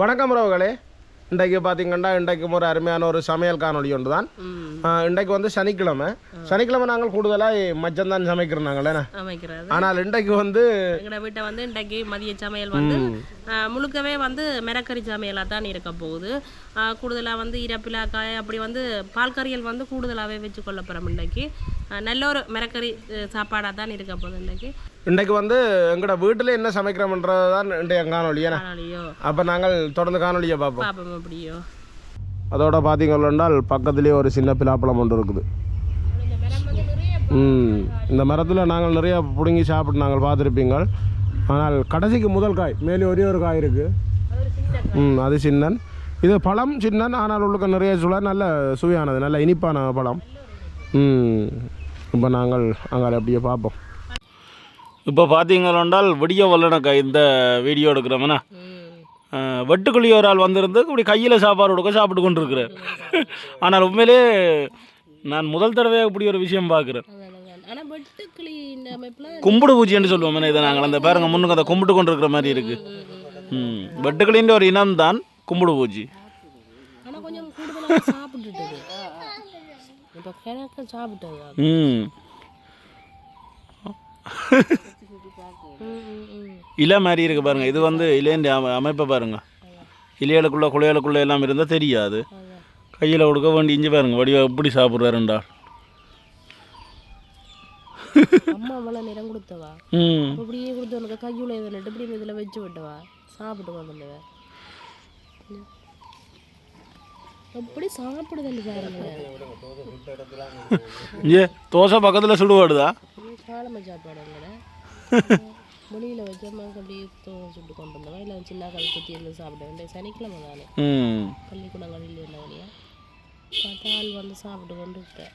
வணக்கம் உறவுகளே. இன்றைக்கு பார்த்தீங்கன்னா இன்றைக்கும் ஒரு அருமையான ஒரு சமையல் காணொளி ஒன்று தான் இன்றைக்கு வந்து சனிக்கிழமை. சனிக்கிழமை நாங்கள் கூடுதலாக மச்சம் தான் சமைக்கிறோம் நாங்கள் ஆனால் இன்றைக்கு வந்து எங்களோட வீட்டை வந்து இன்றைக்கு மதிய சமையல் வந்து முழுக்கவே வந்து மிரக்கறி சமையலாக தான் இருக்க போகுது. கூடுதலாக வந்து இறப்பிலாக்காய் அப்படி வந்து பால் கறிகள் வந்து கூடுதலாகவே வச்சு கொள்ள போகிறோம் இன்றைக்கு நல்ல ஒரு மிரக்கறி சாப்பாடாக தான் இருக்க போகுது இன்றைக்கு. இன்றைக்கு வந்து எங்களோட வீட்டில் என்ன சமைக்கிறோம்ன்றது தான் இன்றைய அதனாலையோ அப்போ நாங்கள் தொடர்ந்து காணொளியை பார்ப்போம். பாப்போம் அப்படியோ அதோட பார்த்தீங்கன்னா பக்கத்துலேயே ஒரு சின்ன பிலாப்பழம் ஒன்று இருக்குது. ம் இந்த மரத்தில் நாங்கள் நிறைய பிடுங்கி சாப்பிட்டு நாங்கள் பார்த்துருப்பீங்க ஆனால் கடைசிக்கு முதல் காய் மேலே ஒரே ஒரு காய் இருக்குது ம் அது சின்னன். இது பழம் சின்னன் ஆனால் உள்ளுக்க நிறைய சுள நல்ல சுவையானது நல்ல இனிப்பான பழம். ம் இப்போ நாங்கள் அங்கே அப்படியே பார்ப்போம். இப்போ பார்த்தீங்கன்னால் விடிய வல்லனக்கா இந்த வீடியோ எடுக்கிறோம்னா வெட்டுக்குழி ஒரு ஆள் வந்திருந்து இப்படி கையில் சாப்பாடு கொடுக்க சாப்பிட்டு கொண்டு இருக்கிறார் ஆனால் உண்மையிலே நான் முதல் தடவையாக இப்படி ஒரு விஷயம் பார்க்குறேன். கும்பிடு பூச்சின்னு சொல்லுவோம் இதை நாங்கள். அந்த பாருங்க முன்னுக்கு அதை கும்பிட்டு கொண்டு இருக்கிற மாதிரி இருக்குது ம் வெட்டுக்கிளின்ற ஒரு இனம் தான் கும்பிடு பூச்சி ஆனால் கொஞ்சம் கூடுதலாக இப்போ கிழக்க சாப்பிட்டது ம். இலை மாதிரி இருக்கு பாருங்க. இது வந்து அம அமைப்பை பாருங்க. இலைகளுக்குள்ள குளைகளுக்குள்ள எல்லாம் இருந்தால் தெரியாது. கையில் கொடுக்க வேண்டி இஞ்சி பாருங்க. வடிவா எப்படி சாப்பிட்றாருண்டா. அம்மா அவ்வளோ நிறம் கொடுத்தவா? ம். இப்படியே கொடுத்து உனக்கு கையுள்ள இதில் இப்படி இதில் வச்சு விட்டவா? சாப்பிட்டு வந்துடுவ. எப்படி சாப்பிடுதல் பாருங்க. ஏ தோசை பக்கத்தில் சுடுவாடுதா? காலமை சாப்பாடு எங்கட வெளியில் வச்சோம்னா அப்படியே தோசை சுட்டு கொண்டு வந்தவா இல்லை சின்ன கல் குத்தி இருந்து சாப்பிட வேண்டிய சனிக்கிழமை தானே. பள்ளிக்கூடங்களில் இருந்த வழியா? பார்த்தா ஆள் வந்து சாப்பிட்டு கொண்டு இருப்பேன்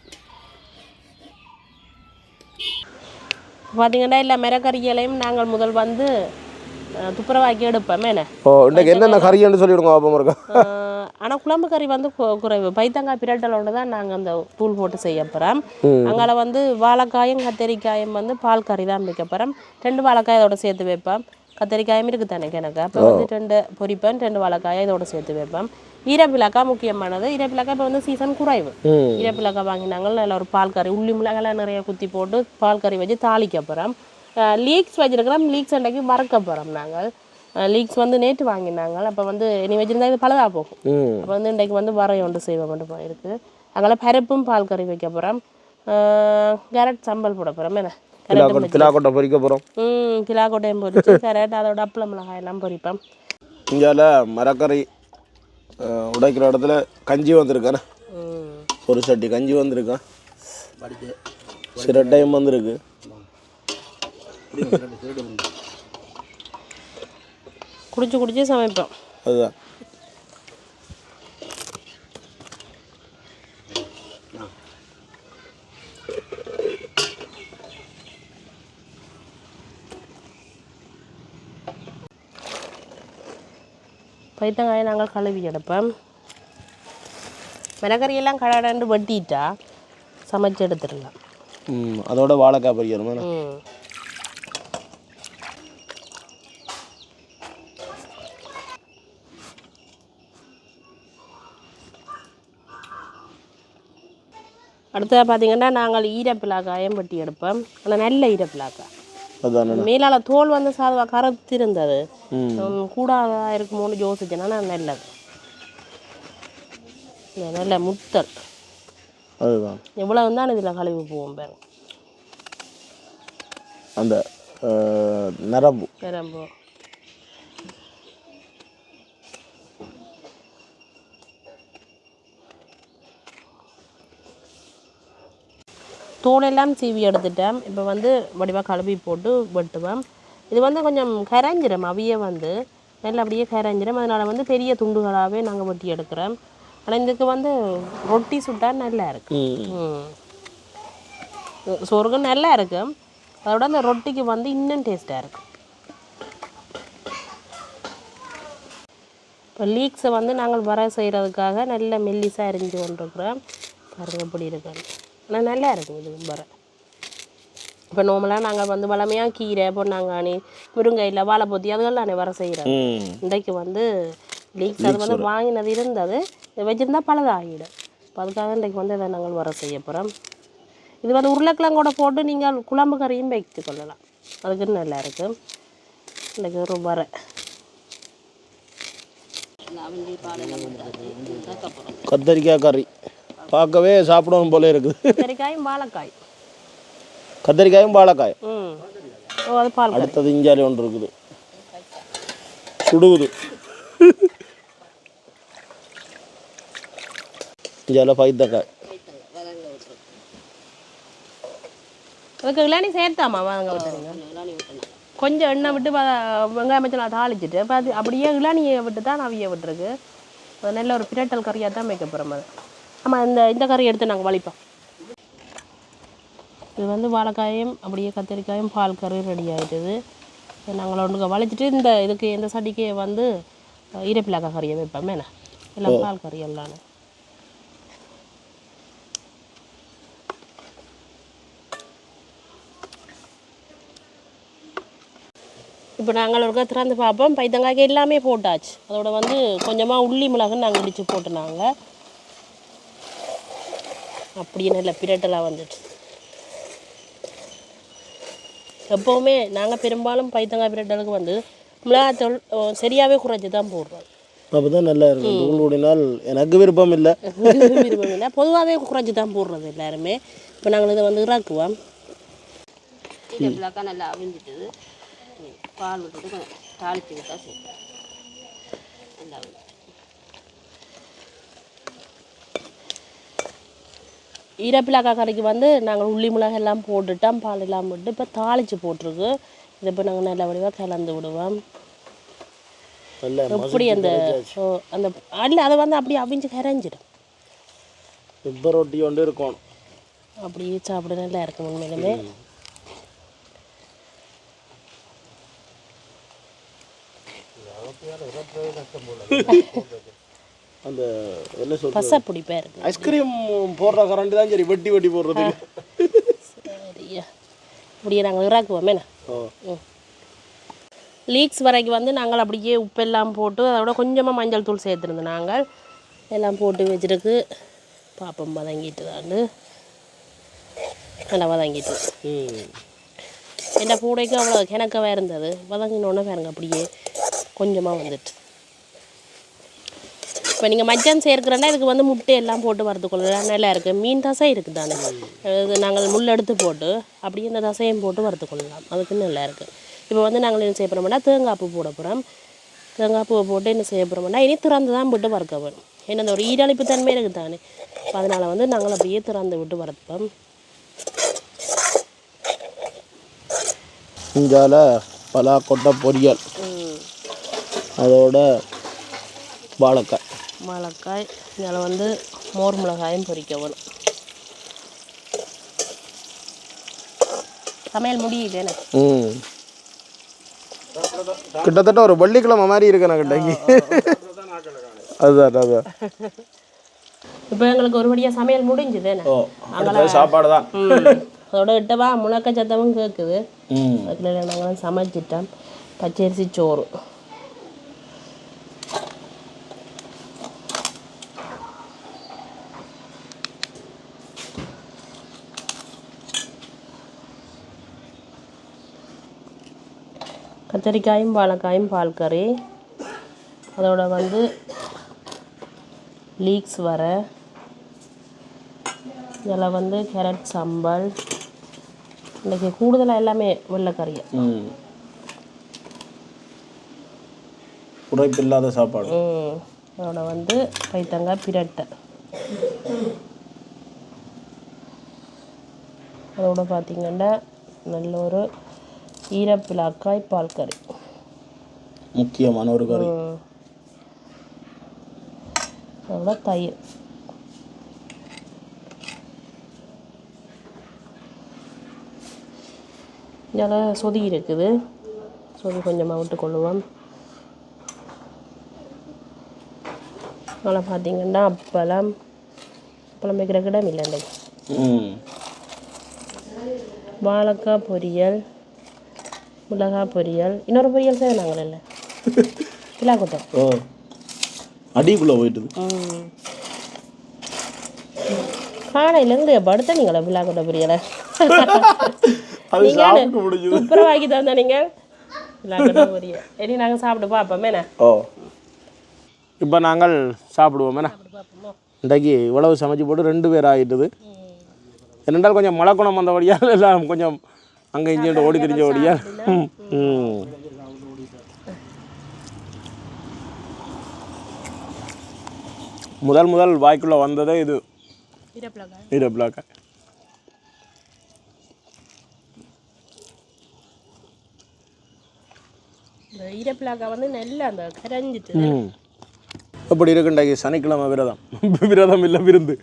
பார்த்தீங்கன்னா இல்லை மிரக்கறிகளையும் நாங்கள் முதல் வந்து துப்புரவாக்கி எடுப்போம் என்ன ஓ இன்றைக்கு என்னென்ன கறின்னு சொல்லிவிடுங்க பாப்போம் இருக்கா ஆனால் குழம்பு கறி வந்து குறைவு பைத்தங்காய் பிரட்டலோட தான் நாங்கள் அந்த தூள் போட்டு செய்ய போகிறோம் அங்கால வந்து வாழைக்காயும் கத்தரிக்காயும் வந்து பால் கறி தான் வைக்க போகிறோம் ரெண்டு வாழைக்காய் இதோட சேர்த்து வைப்பேன் கத்தரிக்காயும் இருக்குது தானே எனக்கு அப்போ வந்து ரெண்டு பொரிப்பேன் ரெண்டு வாழைக்காயை இதோட சேர்த்து வைப்பேன் ஈரப்பிலாக்கா முக்கியமானது ஈரப்பிலாக்கா இப்போ வந்து சீசன் குறைவு ஈரப்பிலாக்கா வாங்கினாங்க நல்ல ஒரு பால் கறி உள்ளி மிளகாலாம் நிறைய குத்தி போட்டு பால் கறி வச்சு தாளிக்க போகிறோம் லீக்ஸ் வச்சிருக்கிறோம். லீக்ஸ் அன்றைக்கு மறக்க போகிறோம் நாங்கள். லீக்ஸ் வந்து நேற்று வாங்கினாங்க. அப்போ வந்து நீ வச்சிருந்தா இது பழுதா போகும். அப்போ வந்து இன்றைக்கு வந்து வரைய ஒன்று செய்வோம் மட்டும் போயிருக்கு. அங்கே பருப்பும் பால் கறி வைக்க போகிறோம் கேரட் சம்பல் போட போகிறோம் என்ன? கேரட் பிலா கொட்டை பொறிக்க போகிறோம் ம் கிலா கொட்டையும் பொரிச்சு கேரட் அதோட அப்பள மிளகாய் எல்லாம் பொரிப்போம் இந்தியாவில் மரக்கறி உடைக்கிற இடத்துல கஞ்சி வந்திருக்கானே ஒரு சட்டி கஞ்சி வந்திருக்கான் சிரட்டையும் வந்திருக்கு. குடிச்சு குடிச்சு சமைப்போம். அதுதான். பைத்தங்காயை நாங்கள் கழுவி எடுப்போம். மிளகறியெல்லாம் கடகடன்னு வெட்டிட்டா சமைச்சு எடுத்துடலாம். அதோட வாழைக்காய் பொரிக்கணுமா ம் அடுத்தது பார்த்தீங்கன்னா நாங்கள் ஈரப்பிலாக்காயம் வெட்டி எடுப்போம். ஆனால் நல்ல ஈரப்பிலாக்காய் அதுதான் மேலால தோல் வந்து சாதுவா கருத்திருந்தது கூடாதா இருக்குமோன்னு யோசிச்சேன்னா நல்லது. நல்ல முத்தல். அதுதான். எவ்வளோ தான் இதில் கழுவி போவோம் பாரு அந்த நரம்பு. நிரம்போ. தோலெல்லாம் சீவி எடுத்துட்டேன். இப்போ வந்து வடிவாக கழுவி போட்டு வெட்டுவேன். இது வந்து கொஞ்சம் கரைஞ்சிரும் அவிய வந்து. நல்லா அப்படியே கரைஞ்சிரும். அதனால் வந்து பெரிய துண்டுகளாகவே நாங்கள் வெட்டி எடுக்கிறோம். ஆனால் இதுக்கு வந்து ரொட்டி சுட்டா நல்லா இருக்கு. சொருகு நல்லா இருக்கு. அதோட அந்த ரொட்டிக்கு வந்து இன்னும் டேஸ்ட்டாக இருக்கு. இப்போ லீக்ஸை வந்து நாங்கள் வர செய்கிறதுக்காக நல்ல மெல்லிசாக அரிஞ்சு கொண்டிருக்கிறோம். பாருங்க எப்படி இருக்குன்னு ஆனால் நல்லா இருக்கும் இது வர இப்போ நார்மலாக நாங்கள் வந்து வளமையாக கீரை பொன்னாங்கானி முருங்கை இல்லை வாழைப்பொத்தி அதுகள் நானே வர செய்கிறோம் ம். இன்றைக்கு வந்து லீக்ஸ் அது வந்து வாங்கினது இருந்தது. வச்சுருந்தா பழுதாகிடும். இப்போ அதுக்காக இன்றைக்கு வந்து இதை நாங்கள் வர செய்ய போகிறோம் இது வந்து உருளைக்கிழங்கோட போட்டு நீங்கள் குழம்பு கறியும் வைத்து கொள்ளலாம். அதுக்கு நல்லா இருக்குது இன்றைக்கி ஒரு வர கத்தரிக்காய் கறி. பார்க்கவே சாப்பிடணும் போல இருக்குது. கத்திரிக்காயும் வாழைக்காய். கத்தரிக்காயும் வாழைக்காய். அடுத்தது இஞ்சாலி ஒன்று இருக்குது. சுடுகுது இஞ்சால பைத்தக்காய். அதுக்கு இளநி சேர்த்தாமா? வாங்க கொஞ்சம் எண்ணெய் விட்டு வெங்காயம் மச்சலாம் தாளிச்சிட்டு இப்போ அது அப்படியே இளநியை விட்டு தான் அவிய விட்டுருக்கு. நல்ல ஒரு பிரட்டல் கறியாக தான் வைக்க போகிறோம் அது. ஆமாம் இந்த இந்த கறி எடுத்து நாங்கள் வலிப்போம். இது வந்து வாழைக்காயும் அப்படியே கத்திரிக்காயும் பால் கறி ரெடி ஆகிட்டுது நாங்கள் ஒன்றுக்கு வலிச்சிட்டு இந்த இதுக்கு இந்த சட்டிக்கு வந்து ஈரப்பிலாக்கா கறியை வைப்போம். என்ன? எல்லாம் பால் கறி எல்லாம். இப்போ நாங்கள் ஒருக்கா திறந்து பார்ப்போம். பைத்தங்காய்க்கு எல்லாமே போட்டாச்சு. அதோட வந்து கொஞ்சமாக உள்ளி மிளகுன்னு நாங்கள் இடித்து போட்டுனாங்க. அப்படியே நல்ல பிரட்டலாக வந்துட்டு. எப்போவுமே நாங்கள் பெரும்பாலும் பைத்தங்காய் பிரட்டலுக்கு வந்து மிளகாத்தூள் சரியாகவே குறைச்சி தான் போடுறோம். அப்போ தான் நல்லா இருக்கும். தூள் ஓடினால் எனக்கு விருப்பம் இல்லை. விருப்பம் இல்லை. பொதுவாகவே குறைச்சி தான் போடுறது எல்லாருமே. இப்போ நாங்கள் இதை வந்து இறாக்குவோம். பிளாக்கா நல்லா அவிஞ்சிட்டது. பால் விட்டுட்டு தாளித்து விட்டா சரி. நல்லா ஈரப்பிலாக்கா கறிக்கு வந்து நாங்கள் உள்ளி மிளகாய் எல்லாம் போட்டுட்டோம் பால் எல்லாம் போட்டு இப்போ தாளித்து போட்டிருக்கு. இதை இப்போ நாங்கள் நல்ல வடிவாக கலந்து விடுவோம். நல்ல எப்படி அந்த அந்த அல்ல அதை வந்து அப்படியே அவிஞ்சு கரைஞ்சிடும். இப்போ ரொட்டி கொண்டு இருக்கணும். அப்படியே சாப்பிட நல்லா இருக்கும் உண்மையிலுமே. அந்த என்ன சொல்றது? பசை பிடிப்பா இருக்கு ஐஸ்கிரீம் போடுற கரண்டி தான் சரி வெட்டி வெட்டி போடுறது. சரியா. அப்படியே நாங்கள் இறாக்குவோமே. லீக்ஸ் வரைக்கும் வந்து நாங்கள் அப்படியே உப்பெல்லாம் போட்டு அதோட கொஞ்சமாக மஞ்சள் தூள் சேர்த்துருந்தோம் நாங்கள் எல்லாம் போட்டு வச்சுருக்கு. பாப்பம் வதங்கிட்டு தாண்டு. நல்லா வதங்கிட்டு. ம். என்ன பூடைக்கு அவ்வளோ கிணக்கவே இருந்தது. வதங்கினோடனே பாருங்க அப்படியே கொஞ்சமாக வந்துட்டு. இப்போ நீங்கள் மச்சான் சேர்க்குறேன்னா இதுக்கு வந்து முட்டை எல்லாம் போட்டு வறுத்துக்கொள்ளலாம் நல்லா இருக்குது மீன் தசை இருக்குது தானே இது நாங்கள் முள் எடுத்து போட்டு அப்படியே இந்த தசையும் போட்டு வறுத்துக்கொள்ளலாம். அதுக்கு நல்லா இருக்குது இப்போ வந்து நாங்கள் என்ன செய்ய போகிறோம்னா தேங்காய் பூ போட போகிறோம் தேங்காய் பூவை போட்டு என்ன செய்ய போகிறோம்னா இனி திறந்து தான் விட்டு வறுக்க வேணும். ஏன்னா அந்த ஒரு ஈரழிப்பு தன்மை இருக்குது தானே அதனால வந்து நாங்கள் அப்படியே திறந்து விட்டு வறுப்போம். இஞ்சால பலாக்கொட்டை பொரியல். அதோட வாழைக்காய். மிளகாய் இதில் வந்து மோர் மிளகாயும் பொரிக்க வேணும் சமையல் முடியுது கிட்டத்தட்ட ஒரு வெள்ளிக்கிழமை மாதிரி இருக்கு நான் கிட்டக்கு அதுதான் அதுதான். இப்போ எங்களுக்கு ஒருபடியாக சமையல் முடிஞ்சுது அடுத்தது சாப்பாடு தான். அதோட இட்டவா முழக்க சத்தமும் கேட்குது ம். அதுக்குள்ள நாங்களாம் சமைச்சிட்டோம். பச்சரிசி சோறு. கத்திரிக்காயும் வாழைக்காயும் பால் கறி அதோட வந்து லீக்ஸ் வர இதில் வந்து கேரட் சம்பல் இன்றைக்கி கூடுதலாக எல்லாமே வெள்ளைக்கறி ம் உழைப்பில்லாத சாப்பாடு ம் அதோட வந்து பைத்தங்காய் பிரட்டை அதோட பார்த்தீங்கன்னா நல்ல ஒரு ஈரப்பிலாக்காய் பால் கறி முக்கியமான ஒரு கறி. ம். அதோட தயிர். இதில் சொதி இருக்குது. சொதி கொஞ்சமாக விட்டுக்கொள்ளுவோம் அதில் பார்த்தீங்கன்னா அப்பளம் அப்பளம் வைக்கிற கிடம் இல்லை வாழைக்காய் பொரியல். மிளகாய் பொரியல். இன்னொரு பொரியல் செய்யணாங்களே இல்லை பிலாக்கொட்டை ஓ அடிக்குள்ளே போயிட்டுது. ம் காணையில் எங்கே படுத்த நீங்களே புரியல? அது சாப்பிட்டு முடிஞ்சது. துப்புரவாக்கி தந்தா நீங்கள் விழாக்கொண்ட புரிய இனி நாங்கள் சாப்பிட்டு பார்ப்போம். என்ன? ஓ. இப்போ நாங்கள் சாப்பிடுவோம். என்ன? இன்றைக்கு இவ்வளவு சமைச்சு போட்டு ரெண்டு பேர் ஆகிட்டுது என்னென்றால் கொஞ்சம் மழை குணம் வந்தபடியால் எல்லாம் கொஞ்சம் அங்கே இங்கே ஓடி திரிஞ்சபடியா ம் ம். முதல் முதல் வாய்க்குள்ளே வந்ததே இது. இரப்பிலாக்காய் வந்து நல்லா அந்த கரைஞ்சிட்டு. ம். எப்படி இருக்கு இன்றைக்கு சனிக்கிழமை விரதம். விரதம் இல்லை விருந்து.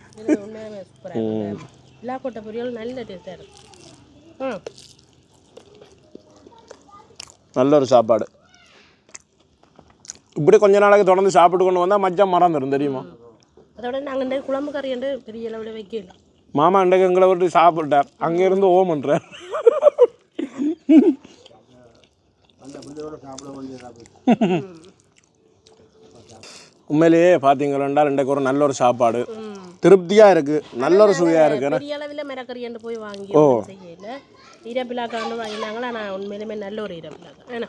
விழாக்கொட்டை பொரியல் நல்ல டேஸ்ட்டாக இருக்கு ம். நல்ல ஒரு சாப்பாடு. இப்படி கொஞ்ச நாளைக்கு தொடர்ந்து சாப்பிட்டு கொண்டு வந்தால் மச்சான் மறந்துடும் தெரியுமா? அதோட நாங்கள் இந்த குழம்பு கறி வந்து பெரிய அளவில் வைக்கல. மாமா இன்றைக்கு எங்களை விட்டு சாப்பிட்டார். அங்கேருந்து ஓமன்றார் உண்மையிலேயே பார்த்தீங்களா இன்றைக்கு ஒரு நல்ல ஒரு சாப்பாடு. திருப்தியாக இருக்குது நல்ல ஒரு சுவையாக இருக்கு. பெரிய அளவில் மிரக்கறி என்று போய் வாங்கி செய்யல. ஈரப்பிலாக்கா வந்து வாங்கினாங்களா? ஆனால் உண்மையிலுமே நல்ல ஒரு ஈரப்பிலாக்கா ஏன்னா